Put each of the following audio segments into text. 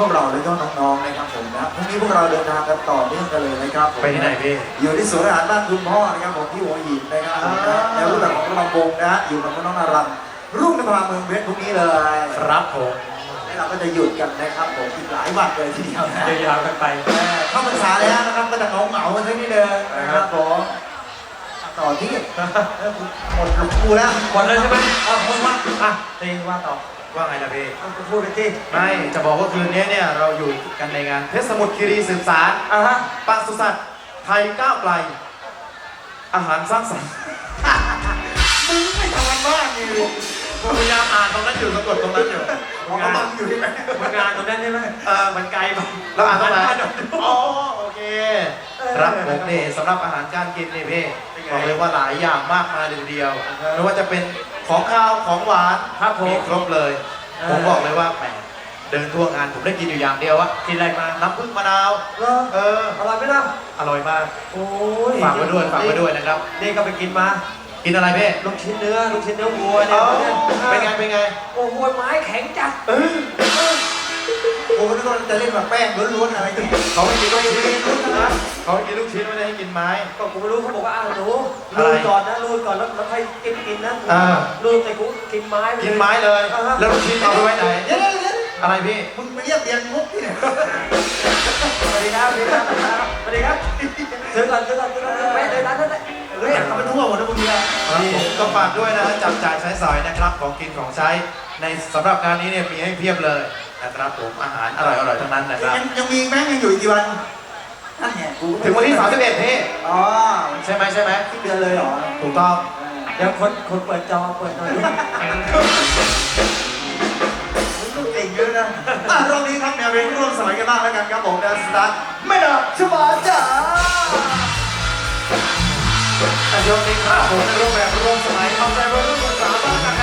พวกเราและก็น้องๆนะครับผมนะพรุ่งนี้พวกเราเดินทางกันต่อเนื่องกันเลยนะครับผมไปที่ไหนพี่อยู่ที่สวนอาหารบ้านคุณพ่อนะครับผมที่หัวหินนะครับผมนะอ่าในรูปแบบของระบำวงนะฮะอยู่กับน้องนารันรุ่งนภาเมืองเพชรพรุ่งนี้เลยครับผมและเราก็จะหยุดกันนะครับผมอีกหลายวันเลยทีเดียวนะยาวๆกันไปเข้าพรรษาแล้วนะครับก็จะเหงาเหงาๆกันสักนิดนึงนะครับผมต่อที่เออหมดลูกกูแล้วหมดเลยใช่ไหมเอาคนมาอะตีว่าต่อ ว่าไงล่ะพี่เอาคุณพูดไปที่ไม่จะบอกว่าคืนนี้เนี่ยเราอยู่กันในงานเพชรสมุทรคีรีสืบสารอะฮะปศุสัตว์ไทยก้าวไกล อาหารสร้างสรรค์ มึงไม่ทำกันบ้านนี่ผม พยายามอ่านตรงนั้นอยู่สะกดตรงนั้นอยู่เอากำลังอยู่ที่ไหนมันงานตรงนั้นใช่ไหมเออมันไกลไปเราอ่านตรงไหนอ๋อโอเค ครับผมนี่สำหรับอาหารการกินนี่พี่บอกเลยว่าหลายอย่างมากมายเลยทีเดียวไม่ว่าจะเป็นของข้าวของหวานครับผมมีครบเลย ผมบอกเลยว่าแหมเดินทั่วงานผมได้กินอยู่อย่างเดียวอะกินอะไรมาน้ำผึ้งมะนาวเหรอเอออร่อยไหมล่ะอร่อยมากโอ้ยฝากไว้ด้วยฝากไว้ด้วยนะครับนี่ก็ไปกินมา กินอะไรพี่ลูกชิ้นเนื้อลูกชิ้นเนื้อวัวเอเนี่ยอเป็นไงเป็นไงโอ้โหไม้แข็งจัดเออโอ้นึกว่าจะเล่นแบบแป้งล้วนๆอะไรกันเขาไม่กินลูกชิ้นนะเขาให้กินลูกชิ้นไม่ได้ให้กินไม้ก็กูไม่รู้เขาบอกว่าอ้าวหนูอะไรรูดก่อนนะรูดก่อนแล้วแล้วค่อยกินกินนะอ่ารูดแต่กูกินไม้ปเลยกินไม้เลยอ่าฮะแล้วลูกชิ้นเอาไปไว้ไหนเดี๋ยวเดี๋ยวเดี๋ยวอะไรพี่มึงไปเรียกเรียนมุกที่ไหนสวัสดีครับสวัสดีครับสวัสดีครับซื้อก่อนซื้อก่อนซื้อก่อนแม่เดินร้านเท่าไหร่เรียกเขาไปทั่วหมดนะมึงเนี่ย ครับผมก็ฝากด้วยนะจับจ่ายใช้สอยนะครับของกินของใช้ในสำหรับงานนี้เนี่ยมีให้เพียบเลยนะครับผมอาหารอร่อยๆทั้งนั้นนะครับ ยังยังมีแม่งยังอยู่อีกกี่วันนั่นไงกูถึงวันที่ 31พี่อ๋อใช่ไหมใช่ไหมที่เดือนเลยเหรอถูกต้องเดี๋ยวคนคนเปิดจอเปิดจอดูมึงต้องเก่งเยอะนะอะรอบนี้ครับแนวเพลงร่วมสมัยกันบ้างแล้วกันครับผมนะสตาร์ทไม่ดับชบาจ๋า แต่ยกนี้ครับผมในรูปแบบร่วมสมัยเอาใจวัยรุ่นสาวบ้างกัน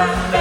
Bye.